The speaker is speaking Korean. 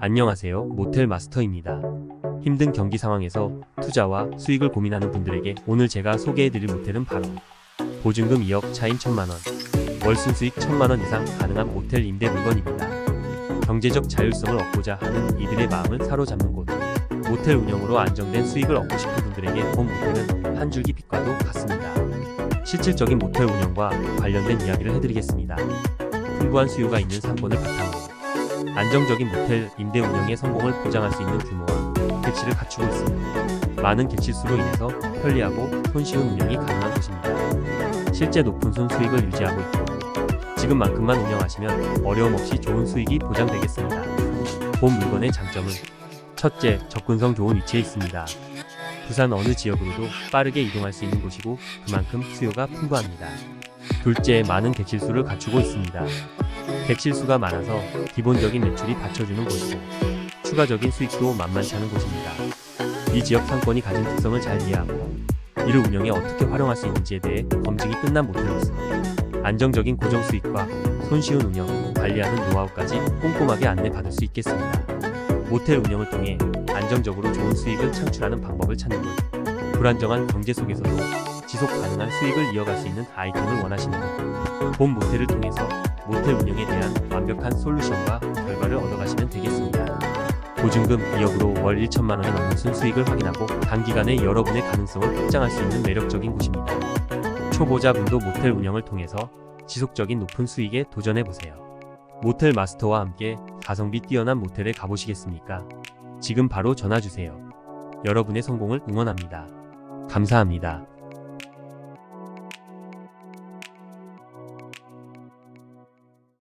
안녕하세요. 모텔 마스터입니다. 힘든 경기 상황에서 투자와 수익을 고민하는 분들에게 오늘 제가 소개해드릴 모텔은 바로 보증금 2억 차임 1천만원, 월 순 수익 1천만원 이상 가능한 모텔 임대 물건입니다. 경제적 자율성을 얻고자 하는 이들의 마음을 사로잡는 곳. 모텔 운영으로 안정된 수익을 얻고 싶은 분들에게 본 모텔은 한 줄기 빛과도 같습니다. 실질적인 모텔 운영과 관련된 이야기를 해드리겠습니다. 풍부한 수요가 있는 상권을 바탕으로 안정적인 모텔 임대 운영의 성공을 보장할 수 있는 규모와 객실을 갖추고 있으며 많은 객실수로 인해서 편리하고 손쉬운 운영이 가능한 곳입니다. 실제 높은 순 수익을 유지하고 있고 지금만큼만 운영하시면 어려움 없이 좋은 수익이 보장되겠습니다. 본 물건의 장점은 첫째, 접근성 좋은 위치에 있습니다. 부산 어느 지역으로도 빠르게 이동할 수 있는 곳이고 그만큼 수요가 풍부합니다. 둘째, 많은 객실수를 갖추고 있습니다. 객실 수가 많아서 기본적인 매출이 받쳐주는 곳이고 추가적인 수익도 만만치 않은 곳입니다. 이 지역 상권이 가진 특성을 잘 이해하고 이를 운영에 어떻게 활용할 수 있는지에 대해 검증이 끝난 모텔로서 안정적인 고정 수익과 손쉬운 운영, 관리하는 노하우까지 꼼꼼하게 안내받을 수 있겠습니다. 모텔 운영을 통해 안정적으로 좋은 수익을 창출하는 방법을 찾는 분, 불안정한 경제 속에서도 지속 가능한 수익을 이어갈 수 있는 아이템을 원하시는 분, 본 모텔을 통해서 모텔 운영에 대한 완벽한 솔루션과 결과를 얻어가시면 되겠습니다. 보증금 2억으로 월 1천만 원이 넘는 순수익을 확인하고 단기간에 여러분의 가능성을 확장할 수 있는 매력적인 곳입니다. 초보자분도 모텔 운영을 통해서 지속적인 높은 수익에 도전해보세요. 모텔 마스터와 함께 가성비 뛰어난 모텔에 가보시겠습니까? 지금 바로 전화 주세요. 여러분의 성공을 응원합니다. 감사합니다.